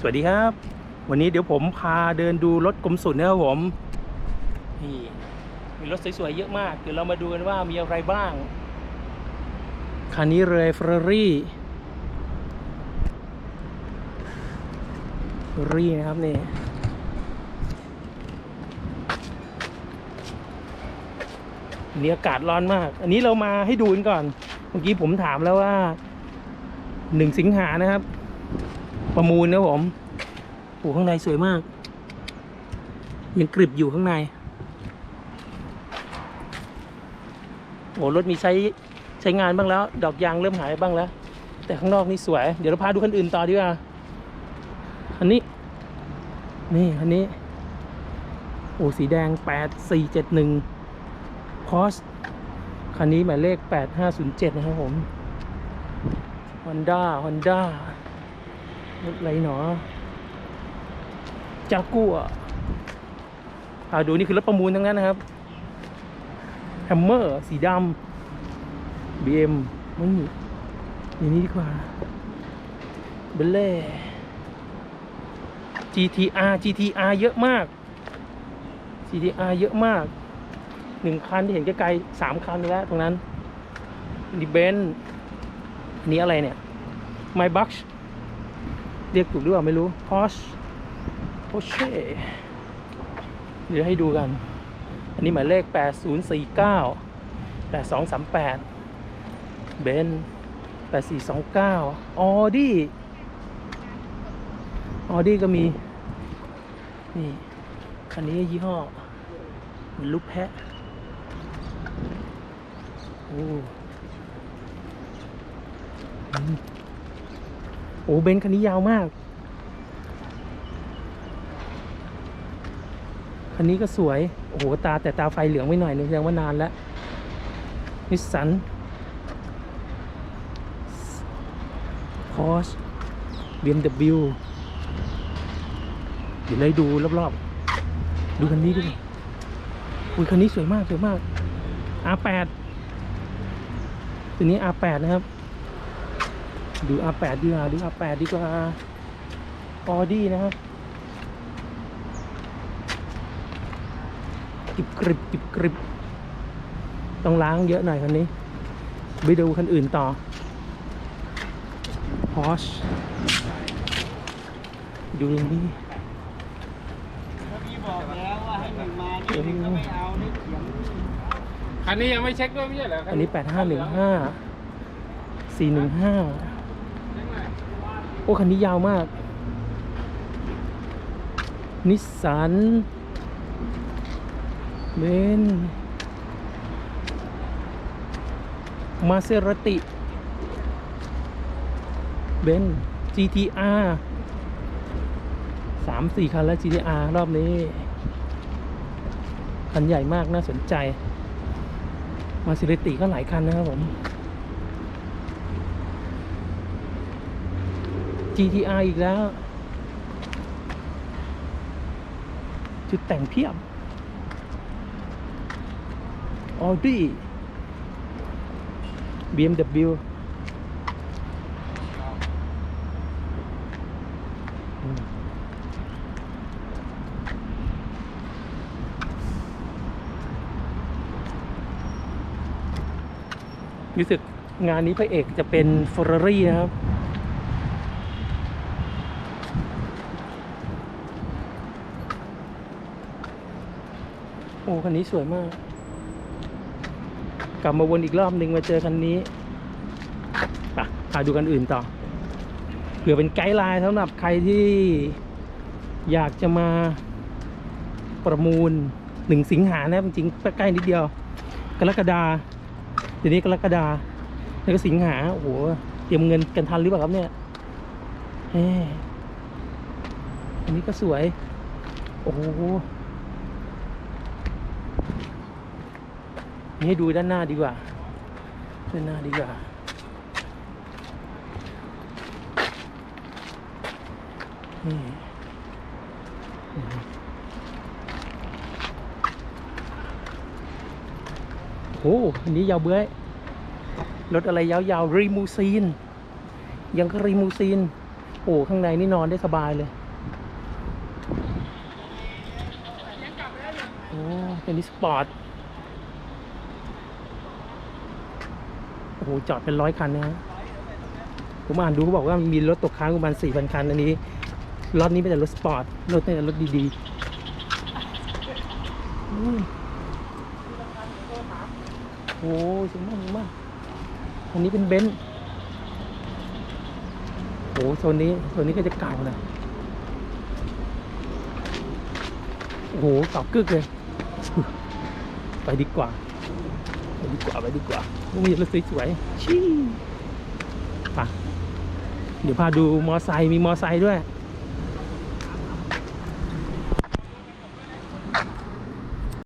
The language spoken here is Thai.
สวัสดีครับ วันนี้เดี๋ยวผมพาเดินดูรถกรมสุนนะครับผมนี่มีรถสวยๆเยอะมาก เดี๋ยวเรามาดูกันว่ามีอะไรบ้าง คันนี้เลยเฟอร์รี่รี่นะครับนี่วันนี้อากาศร้อนมาก อันนี้เรามาให้ดูกันก่อน เมื่อกี้ผมถามแล้วว่าหนึ่งสิงหานะครับ ประมูลนะผมโอ้ข้างในสวยมาก ยังกริบอยู่ข้างในโอ้รถมีใช้ใช้งานบ้างแล้ว ดอกยางเริ่มหายบ้างแล้ว แต่ข้างนอกนี่สวย เดี๋ยวเราพาดูคันอื่นต่อดีกว่าอันนี้ นี่อันนี้ โอ้สีแดงแปดสี่เจ็ดหนึ่งพอสคันนี้หมายเลขแปดห้าศูนย์เจ็ดนะครับผม Honda Honda รถอะไรหนอจากัวอ่าดูนี่คือรถประมูลทั้งนั้นนะครับแฮมเมอร์สีดำ BM มันอย่างนี้ดีกว่าเบลเล่ GTR GTR เยอะมาก GTR เยอะมากหนึ่งคันที่เห็นไกลๆสามคันแล้วตรงนั้นดิเบนนนี้อะไรเนี่ย My b u x เรียกถูกหรือเปล่าไม่รู้ Porsche Porsche เดี๋ยวให้ดูกัน อันนี้หมายเลข 8049 8238 เบน8429 Audi Audi ก็มี นี่ คันนี้ยี่ห้อมือนลูกแพะโอ้ โอ้เบนซ์คันนี้ยาวมาก คันนี้ก็สวย โอ้โห ตาแต่ตาไฟเหลืองไปหน่อยนึงแสดงว่านานแล้ว นิสสันพอช BMW เดี๋ยวเลยดูรอบๆ ดูคันนี้ดิอุ้ยคันนี้สวยมากสวยมาก R8 ตัวนี้ R8 นะครับ ดู R8 ดีกว่าดู R8 ดีกว่า Audi นะครับกริบกริบกริบกริบต้องล้างเยอะหน่อยคันนี้ ไปดูคันอื่นต่อ Porsche ดูตรงนี้พี่บอกแล้วว่าให้หนึ่งมานี่หนึ่งก็ไม่เอานี่เขียนคันนี้ยังไม่เช็คด้วยไม่ใช่เหรออันนี้ 8515 415 โอ้ คันนี้ยาวมาก นิสสันเบนมาเซราติเบน GTR สามสี่คันแล้ว GTR รอบนี้ คันใหญ่มากน่าสนใจ มาเซิลิติก็หลายคันนะครับผม GTR อีกแล้ว จุดแต่งเพียบ Audi BMW รู้สึกงานนี้พระเอกจะเป็น Ferrari นะครับ โอ้คันนี้สวยมาก กลับมาวนอีกรอบหนึ่งมาเจอคันนี้ไปพาดูกันอื่นต่อเผื่อเป็นไกด์ไลน์สำหรับใครที่อยากจะมาประมูลหนึ่งสิงหานะจริงๆใกล้นิดเดียว กรกฎาเดี๋ยวนี้กรกฎาแล้วก็สิงหาโอ้โหเตรียมเงินกันทันหรือเปล่าครับเนี่ยเฮ้อันนี้ก็สวย โอ้โห นี่ให้ดูด้านหน้าดีกว่า ด้านหน้าดีกว่า นี่โอ้โหอันนี้ยาวเบื้อยรถอะไรยาวๆรีมูซีน ยังก็รีมูซีน โอ้ ข้างในนี่นอนได้สบายเลย โอ้เป็นนิสปอร์ต โอ้โหจอดเป็นร้อยคันนะฮะผมอ่านดูเขาบอกว่ามีรถตกค้างประมาณสี่พันคันอันนี้รถนี้เป็นแต่รถสปอร์ตรถนี่รถดีๆอืมโอ้สวยมากสวยมากอันนี้เป็นเบนซ์โอ้โซนนี้โซนนี้ก็จะเก่านะโอ้โหเก่ากึกเลย ไปดีกว่า ไปดีกว่าไปดีกว่า มีรถสวยๆชี้ไปเดี๋ยวพาดูมอไซค์มีมอไซค์ด้วย